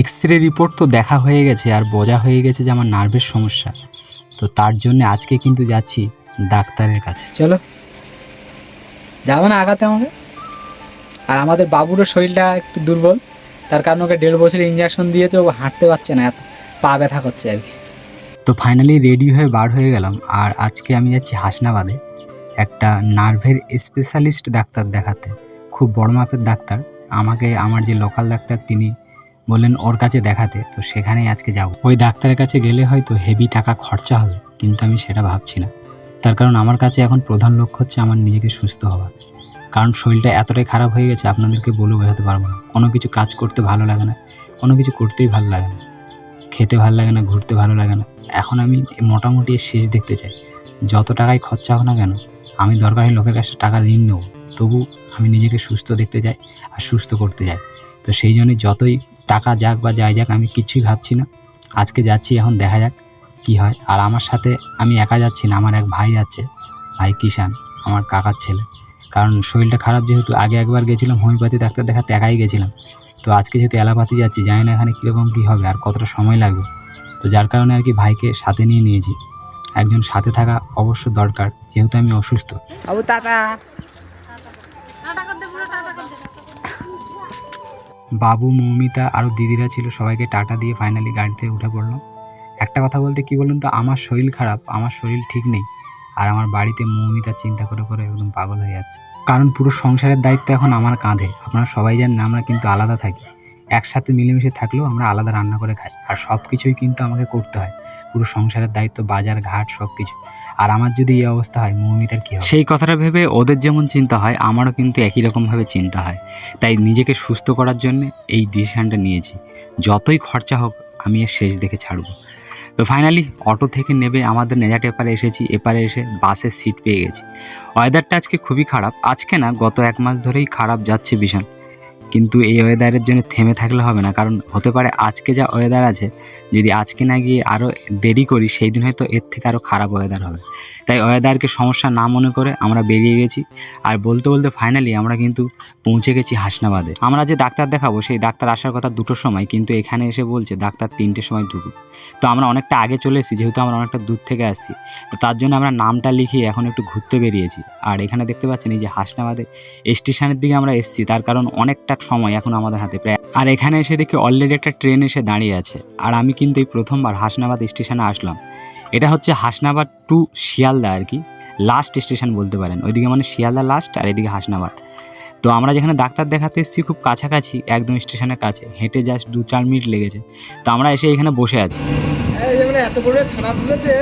X ray report তো দেখা হয়ে গেছে আর বোঝা হয়ে গেছে যে আমার নার্ভের সমস্যা। তো তার জন্য আজকে কিন্তু যাচ্ছি ডাক্তারের কাছে। চলো। যাব না আগাতে আমাকে? আর আমাদের বাবুরও শরীরটা একটু দুর্বল তার কারণে ওকে দেড় বছর ইঞ্জেকশন দিয়েছে ও হাঁটতে পারছে না এত পা ব্যথা করছে আর কি। তো ফাইনালি রেডি হয়ে বার হয়ে গেলাম আর আজকে আমি যাচ্ছি হাসনাবাদে একটা নার্ভের স্পেশালিস্ট ডাক্তার দেখাতে। খুব বড় মাপের ডাক্তার আমাকে আমার যে লোকাল ডাক্তার তিনি বললেন, ওর কাছে দেখাতে, তো সেখানেই আজকে যাব। ওই ডাক্তারের কাছে গেলে হয়তো হেভি টাকা খরচা হবে, কিন্তু আমি সেটা ভাবছি না। তার কারণ আমার কাছে এখন প্রধান লক্ষ্য হচ্ছে আমার নিজেকে সুস্থ হওয়া। কারণ শরীরটা এতটাই খারাপ হয়ে গেছে, আপনাদেরকে বলে বোঝাতে পারব না। কোনো কিছু কাজ করতে ভালো লাগে না, কোনো কিছু করতেই ভালো লাগে না। খেতে ভালো লাগে না, ঘুরতে ভালো লাগে না। এখন আমি মোটামুটি শেষ দেখতে চাই। যত টাকায় খরচা হোক না কেন, আমি দরকারি লোকের কাছে টাকা ঋণ নেব। তবু আমি নিজেকে সুস্থ দেখতে চাই আর সুস্থ করতে চাই। তো সেই জন্য যতই টাকা যাক বা যাই যাক, আমি কিছুই ভাবছি না। আজকে যাচ্ছি, এখন দেখা যাক কি হয়। আর আমার সাথে আমি একা যাচ্ছি না, আমার এক ভাই আছে, ভাই কিষান আমার কাকার ছেলে। কারণ শরীরটা খারাপ যেহেতু, আগে একবার গেছিলাম হোমিওপ্যাথি ডাক্তার দেখাতে, একাই গেছিলাম। তো আজকে যেহেতু অ্যালোপ্যাথি যাচ্ছি, জানি না এখানে কীরকম কী হবে আর কতটা সময় লাগবে। তো যার কারণে আর কি ভাইকে সাথে নিয়ে নিয়েছি। একজন সাথে থাকা অবশ্য দরকার, যেহেতু আমি অসুস্থ। বাবু, মৌমিতা আর দিদিরা ছিল। সবাইকে টাটা দিয়ে ফাইনালি গাড়িতে উঠে পড়লাম একটা কথা বলতে কি বলুন তো, আমার শরীর খারাপ, আমার শরীর ঠিক নেই আর আমার বাড়িতে মৌমিতা চিন্তা করে করে একদম পাগল হয়ে যাচ্ছে। কারণ পুরো সংসারের দায়িত্ব এখন আমার কাঁধে। আপনারা সবাই জানেন আমরা কিন্তু আলাদা থাকি। একসাথে মিলেমিশে থাকলেও আমরা আলাদা রান্না করে খাই। আর সব কিছুই কিন্তু আমাকে করতে হয়। পুরো সংসারের দায়িত্ব, বাজার, ঘাট সব কিছু আর আমার যদি এই অবস্থা হয়, মৌমিতার কী সেই কথাটা ভেবে ওদের যেমন চিন্তা হয়, আমারও কিন্তু একই রকমভাবে চিন্তা হয়। তাই নিজেকে সুস্থ করার জন্য এই ডিসিশানটা নিয়েছি। যতই খরচা হোক, আমি এর শেষ দেখে ছাড়বো। তো ফাইনালি অটো থেকে নেবে আমাদের নেজাট এপারে এসেছি। এপারে এসে বাসের সিট পেয়ে গেছি। ওয়েদারটা আজকে খুবই খারাপ। আজকে না, গত এক মাস ধরেই খারাপ যাচ্ছে ভীষণ। কিন্তু এই ওয়েদারের জন্য থেমে থাকলে হবে না। কারণ হতে পারে আজকে যা ওয়েদার আছে, যদি আজকে না গিয়ে আরও দেরি করি, সেই দিন হয়তো এর থেকে আরও খারাপ ওয়েদার হবে। তাই ওয়েদারকে সমস্যা না মনে করে আমরা বেরিয়ে গেছি। আর বলতে বলতে ফাইনালি আমরা কিন্তু পৌঁছে গেছি হাসনাবাদে। আমরা যে ডাক্তার দেখাবো, সেই ডাক্তার আসার কথা দুটোর সময়, কিন্তু এখানে এসে বলছে ডাক্তার তিনটের সময় ঢুকুক। তো আমরা অনেকটা আগে চলে এসেছি, যেহেতু আমরা অনেকটা দূর থেকে আসছি। তো তার জন্য আমরা নামটা লিখিয়ে এখন একটু ঘুরতে বেরিয়েছি। আর এখানে দেখতে পাচ্ছেন এই যে হাসনাবাদের স্টেশনের দিকে আমরা এসেছি, তার কারণ অনেকটা সময় এখন আমাদের হাতে প্রায় আর এখানে এসে দেখি অলরেডি একটা ট্রেন এসে দাঁড়িয়ে আছে। আর আমি কিন্তু এই প্রথমবার হাসনাবাদ স্টেশনে আসলাম। এটা হচ্ছে হাসনাবাদ টু শিয়ালদা আর কি। লাস্ট স্টেশন বলতে পারেন। ওইদিকে মানে শিয়ালদা লাস্ট আর এদিকে হাসনাবাদ। তো আমরা যেখানে ডাক্তার দেখাতে এসেছি, খুব কাছাকাছি, একদম স্টেশনের কাছে। হেঁটে জাস্ট দু চার মিনিট লেগেছে। তো আমরা এসে এখানে বসে আছি। মানে ছানা তুলেছে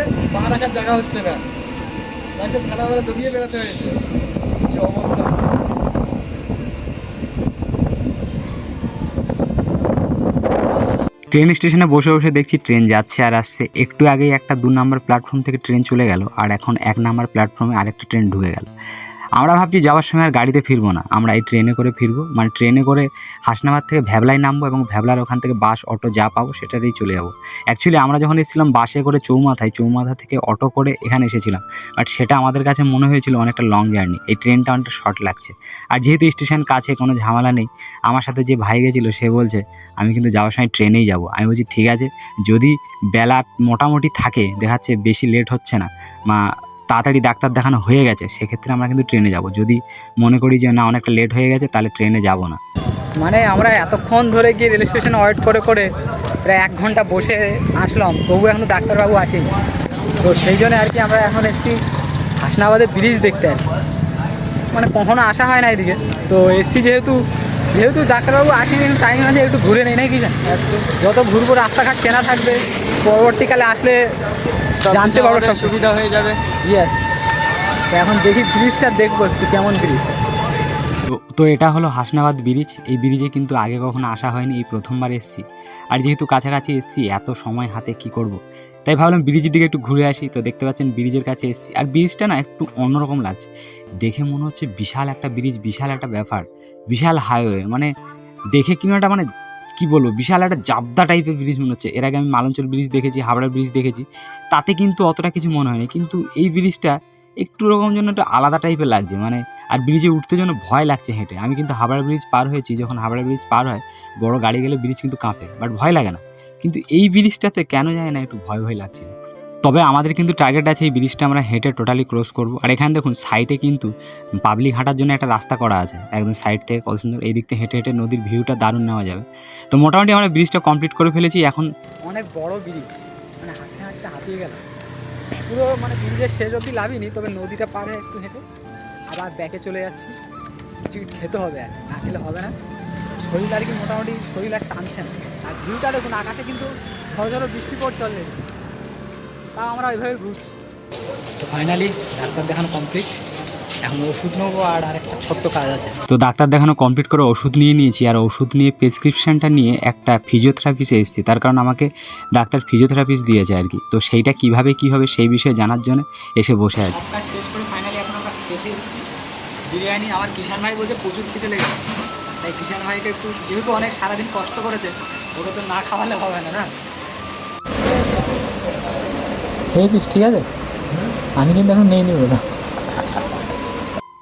জায়গা হচ্ছে না। মানে ট্রেন স্টেশনে বসে বসে দেখছি ট্রেন যাচ্ছে আর আসছে। একটু আগেই একটা দু নম্বর প্ল্যাটফর্ম থেকে ট্রেন চলে গেল আর এখন এক নম্বর প্ল্যাটফর্মে আরেকটা ট্রেন ঢুকে গেল। আমরা ভাবছি যাওয়ার সময় আর গাড়িতে ফিরবো না। আমরা এই ট্রেনে করে ফিরবো। মানে ট্রেনে করে হাসনাবাদ থেকে ভ্যাবলায় নামবো এবং ভ্যাবলার ওখান থেকে বাস, অটো যা পাবো সেটাতেই চলে যাব। অ্যাকচুয়ালি আমরা যখন এসেছিলাম বাসে করে চৌমাথায়, চৌমাথা থেকে অটো করে এখানে এসেছিলাম। বাট সেটা আমাদের কাছে মনে হয়েছিল অনেকটা লং জার্নি এই ট্রেনটা অনেকটা শর্ট লাগছে। আর যেহেতু স্টেশন কাছে, কোনো ঝামেলা নেই, আমার সাথে যে ভাই গেছিল, সে বলছে, আমি কিন্তু যাওয়ার সময় ট্রেনেই যাব। আমি বলছি, ঠিক আছে। যদি বেলা মোটামুটি থাকে, দেখাচ্ছে বেশি লেট হচ্ছে না, মা তাড়াতাড়ি ডাক্তার দেখানো হয়ে গেছে, সেক্ষেত্রে আমরা কিন্তু ট্রেনে যাব। যদি মনে করি যে না, অনেকটা লেট হয়ে গেছে, তাহলে ট্রেনে যাব না। মানে আমরা এতক্ষণ ধরে গিয়ে রেল স্টেশনে ওয়েট করে করে প্রায় এক ঘণ্টা বসে আসলাম তবু এখনও ডাক্তারবাবু আসেনি। তো সেই জন্য আর কি আমরা এখন এসেছি হাসনাবাদের ব্রিজ দেখতে। আর মানে কখনো আসা হয় না এদিকে। তো এসছি যেহেতু যেহেতু ডাক্তারবাবু আসেনি টাইম আছে একটু ঘুরে নেই, নাকি যত ঘুরবো, রাস্তাঘাট চেনা থাকবে, পরবর্তীকালে আসলে জানতে পারব সব সুবিধা হয়ে যাবে। ইয়েস তো এখন দেখি ব্রিজটা দেখব একটু কেমন ব্রিজ। তো তো এটা হলো হাসনাবাদ ব্রিজ। এই ব্রিজে কিন্তু আগে কখনো আসা হয়নি এই প্রথমবার এসেছি। আর যেহেতু কাছাকাছি এসেছি এত সময় হাতে কি করব। তাই ভাবলাম ব্রিজের দিকে একটু ঘুরে আসি। তো দেখতে পাচ্ছেন ব্রিজের কাছে এসেছি। আর ব্রিজটা না একটু অন্যরকম লাগছে। দেখে মনে হচ্ছে বিশাল একটা ব্রিজ বিশাল একটা ব্যাপার। বিশাল হাইওয়ে মানে দেখে কিনা একটা মানে কি বলব, বিশাল একটা জাবদা টাইপের ব্রিজ মনে হচ্ছে। এর আগে আমি মালঞ্চল ব্রিজ দেখেছি হাওড়ার ব্রিজ দেখেছি। তাতে কিন্তু অতটা কিছু মনে হয়নি। কিন্তু এই ব্রিজটা একটু রকম যেন একটু আলাদা টাইপের লাগছে। মানে আর ব্রিজে উঠতে যেন ভয় লাগছে হেঁটে। আমি কিন্তু হাবড়া ব্রিজ পার হয়েছি। যখন হাবড়া ব্রিজ পার হয়, বড় গাড়ি গেলে ব্রিজ কিন্তু কাঁপে বাট ভয় লাগে না। কিন্তু এই ব্রিজটাতে কেন যায় না একটু ভয় ভয় লাগছিল। তবে আমাদের কিন্তু টার্গেট আছে এই ব্রিজটা আমরা হেঁটে টোটালি ক্রস করব। আর এখানে দেখুন সাইডে কিন্তু পাবলিক হাঁটার জন্য একটা রাস্তা করা আছে। একদম সাইড থেকে কত সুন্দর এই দিক থেকে হেঁটে হেঁটে নদীর ভিউটা দারুণ নেওয়া যাবে। তো মোটামুটি আমরা ব্রিজটা কমপ্লিট করে ফেলেছি। এখন অনেক বড় ব্রিজ মানে হাঁটতে হাঁটতে হাঁপিয়ে গেল পুরো মানে ব্রিজের শেষ অবধি লাভিনি তবে নদীটা পার একটু হেঁটে আবার ব্যাকে চলে যাচ্ছি। কিছু খেতে হবে আর, না খেলে হবে না। শরীর আর কি মোটামুটি শরীর আর টানছে না। আর ভিউটা দেখুন, আকাশে কিন্তু ঝড় ঝড়ো বৃষ্টি পড়ছে অলরেডি তাও আমরা ওইভাবে ঘুরছি। তো ফাইনালি ডাক্তার দেখানো কমপ্লিট এখন ওষুধ নেব আর আরেকটা ছোট্ট কাজ আছে। তো ডাক্তার দেখানো কমপ্লিট করে ওষুধ নিয়ে নিয়েছি আর ওষুধ নিয়ে প্রেসক্রিপশনটা নিয়ে একটা ফিজিওথেরাপিসে এসেছি। তার কারণ আমাকে ডাক্তার ফিজিওথেরাপিস দিয়েছে আর কি। তো সেইটা কীভাবে কি হবে সেই বিষয়ে জানার জন্য এসে বসে আছি। কাজ শেষ করে ফাইনালি এখন আমরা খেতে এসেছি। বিরিয়ানি আমার কিষান ভাই বলছে প্রচুর খেতে লেগেছে। তাই কিষান ভাইকে একটু যেহেতু অনেক সারাদিন কষ্ট করেছে ওকে তো না খাওয়ালে হবে না না? খেয়েছিস, ঠিক আছে? আমি কিন্তু এখন নেই নিব না।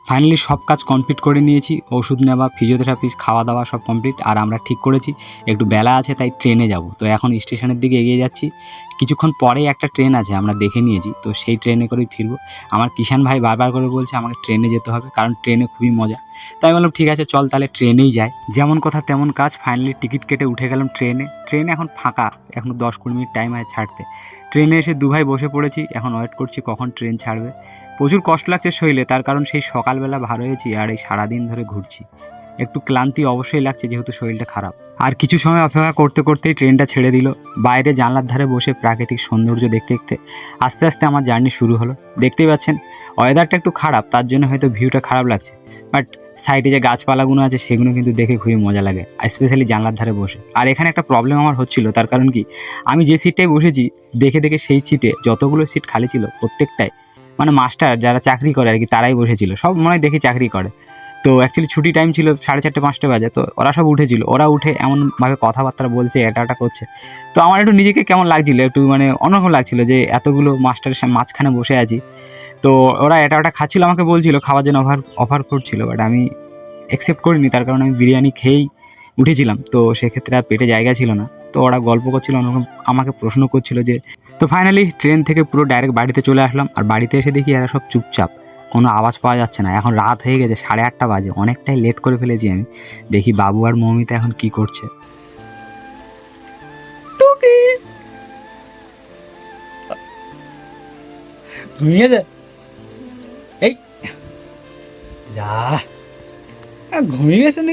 ফাইনালি সব কাজ কমপ্লিট করে নিয়েছি, ওষুধ নেওয়া ফিজিওথেরাপিস খাওয়া দাওয়া সব কমপ্লিট আর আমরা ঠিক করেছি। একটু বেলা আছে, তাই ট্রেনে যাব। তো এখন স্টেশনের দিকে এগিয়ে যাচ্ছি। কিছুক্ষণ পরেই একটা ট্রেন আছে, আমরা দেখে নিয়েছি। তো সেই ট্রেনে করেই ফিরবো। আমার কিষান ভাই বারবার করে বলছে, আমাকে ট্রেনে যেতে হবে, কারণ ট্রেনে খুবই মজা। তাই আমি বললাম, ঠিক আছে, চল তাহলে ট্রেনেই যাই। যেমন কথা তেমন কাজ ফাইনালি টিকিট কেটে উঠে গেলাম ট্রেনে। ট্রেন এখন ফাঁকা এখনও দশ কুড়ি মিনিট টাইম আছে ছাড়তে। ট্রেনে এসে দুভাই বসে পড়েছি, এখন ওয়েট করছি কখন ট্রেন ছাড়বে। প্রচুর কষ্ট লাগছে শরীরে, তার কারণ সেই সকালবেলা ভার হয়েছি আর এই সারাদিন ধরে ঘুরছি। একটু ক্লান্তি অবশ্যই লাগছে, যেহেতু শরীরটা খারাপ। আর কিছু সময় অপেক্ষা করতে করতেই ট্রেনটা ছেড়ে দিল। বাইরে জানলার ধারে বসে প্রাকৃতিক সৌন্দর্য দেখতে দেখতে আস্তে আস্তে আমার জার্নি শুরু হলো। দেখতেই পাচ্ছেন ওয়েদারটা একটু খারাপ, তার জন্য হয়তো ভিউটা খারাপ লাগছে। বাট সাইডে যে গাছপালাগুলো আছে সেগুলো কিন্তু দেখে খুবই মজা লাগে স্পেশালি জানলার ধারে বসে। আর এখানে একটা প্রবলেম আমার হচ্ছিল, তার কারণ কি? আমি যে সিটটায় বসেছি, দেখে দেখে সেই সিটে যতগুলো সিট খালি ছিল প্রত্যেকটাই মানে মাস্টার যারা চাকরি করে আর কি, তারাই বসেছিল। সব মনে হয় দেখি চাকরি করে। তো অ্যাকচুয়ালি ছুটি টাইম ছিল সাড়ে চারটে, পাঁচটা বাজে, তো ওরা সব উঠেছিল। ওরা উঠে এমনভাবে কথাবার্তা বলছে, এটা ওটা করছে। তো আমার একটু নিজেকে কেমন লাগছিল, একটু মানে অন্যরকম লাগছিল যে এতগুলো মাস্টারের মাঝখানে বসে আছি। তো ওরা এটা ওটা খাচ্ছিল, আমাকে বলছিল, খাওয়ার জন্য অফার অফার করছিল বাট আমি অ্যাকসেপ্ট করিনি। তার কারণ আমি বিরিয়ানি খেয়েই উঠেছিলাম। তো সেক্ষেত্রে আর পেটে জায়গা ছিল না। তো ওরা গল্প করছিল অন্যরকম আমাকে প্রশ্ন করছিল যে, তো ফাইনালি ট্রেন থেকে পুরো ডাইরেক্ট বাড়িতে চলে আসলাম। আর বাড়িতে এসে দেখি এরা সব চুপচাপ। কোনো আওয়াজ পাওয়া যাচ্ছে না। এখন রাত হয়ে গেছে, সাড়ে আটটা বাজে। অনেকটাই লেট করে ফেলেছি আমি। দেখি বাবু আর মৌমিতা এখন কি করছে। ঘুমিয়ে যায় যা। ঘুমিয়ে গেছে নাকি?